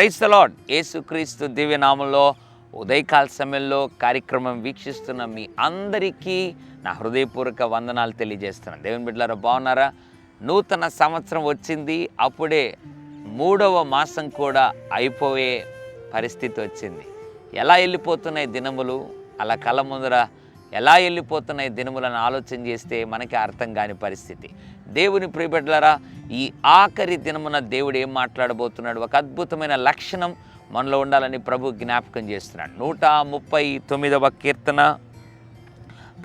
Price the lord యేసుక్రీస్తు దివ్యనామంలో ఉదయకాల సమయంలో కార్యక్రమం వీక్షిస్తున్న మీ అందరికీ నా హృదయపూర్వక వందనాలు తెలియజేస్తున్నాను. దేవుని బిడ్డలారా బాగున్నారా? నూతన సంవత్సరం వచ్చింది. అప్పుడే మూడవ మాసం కూడా అయిపోయే పరిస్థితి వచ్చింది. ఎలా వెళ్ళిపోతున్నాయి దినములు? అలా కళ్ళ ముందర ఎలా వెళ్ళిపోతున్నాయి దినములను ఆలోచన చేస్తే మనకి అర్థం కాని పరిస్థితి. దేవుని ప్రియబిడ్డలారా ఈ ఆఖరి దినమున దేవుడు ఏం మాట్లాడబోతున్నాడు? ఒక అద్భుతమైన లక్షణం మనలో ఉండాలని ప్రభు జ్ఞాపకం చేస్తున్నాడు. నూట ముప్పై తొమ్మిదవ కీర్తన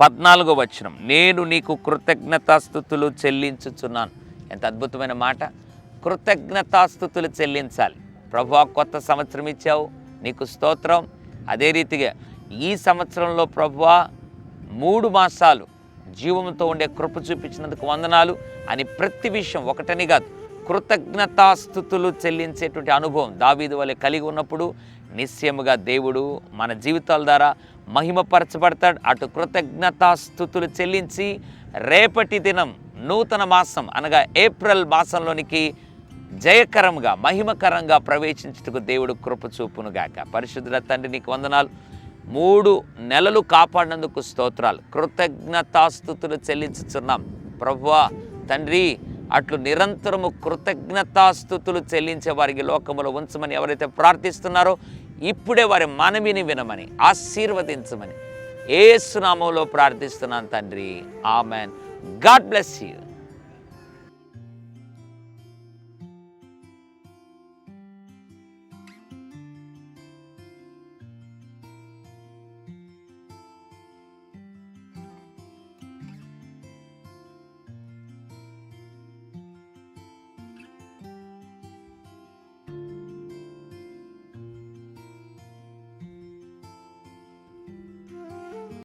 పద్నాలుగో వచనం. నేను నీకు కృతజ్ఞతాస్థుతులు చెల్లించుచున్నాను. ఎంత అద్భుతమైన మాట. కృతజ్ఞతాస్థుతులు చెల్లించాలి. ప్రభు కొత్త సంవత్సరం ఇచ్చావు. నీకు స్తోత్రం. అదే రీతిగా ఈ సంవత్సరంలో ప్రభువా మూడు మాసాలు జీవంతో ఉండే కృప చూపించినందుకు వందనాలు అని ప్రతి విషయం ఒకటని కాదు కృతజ్ఞతాస్థుతులు చెల్లించేటువంటి అనుభవం దావీదు వలె కలిగి ఉన్నప్పుడు నిశ్చయముగా దేవుడు మన జీవితాల ద్వారా మహిమపరచబడతాడు. అటు కృతజ్ఞతాస్థుతులు చెల్లించి రేపటి దినం నూతన మాసం అనగా ఏప్రిల్ మాసంలోనికి జయకరంగా మహిమకరంగా ప్రవేశించుటకు దేవుడు కృప చూపునుగాక పరిశుద్ధుల తండ్రి నీకు వందనాలు. మూడు నెలలు కాపాడినందుకు స్తోత్రాలు. కృతజ్ఞతాస్థుతులు చెల్లించుచున్నాం. ప్రభువా తండ్రి అట్లు నిరంతరము కృతజ్ఞతాస్థుతులు చెల్లించే వారికి లోకములో ఉంచమని ఎవరైతే ప్రార్థిస్తున్నారో ఇప్పుడే వారి మనవిని వినమని ఆశీర్వదించమని. ఏసునామంలో ప్రార్థిస్తున్నాను తండ్రి. ఆమెన్. God bless you.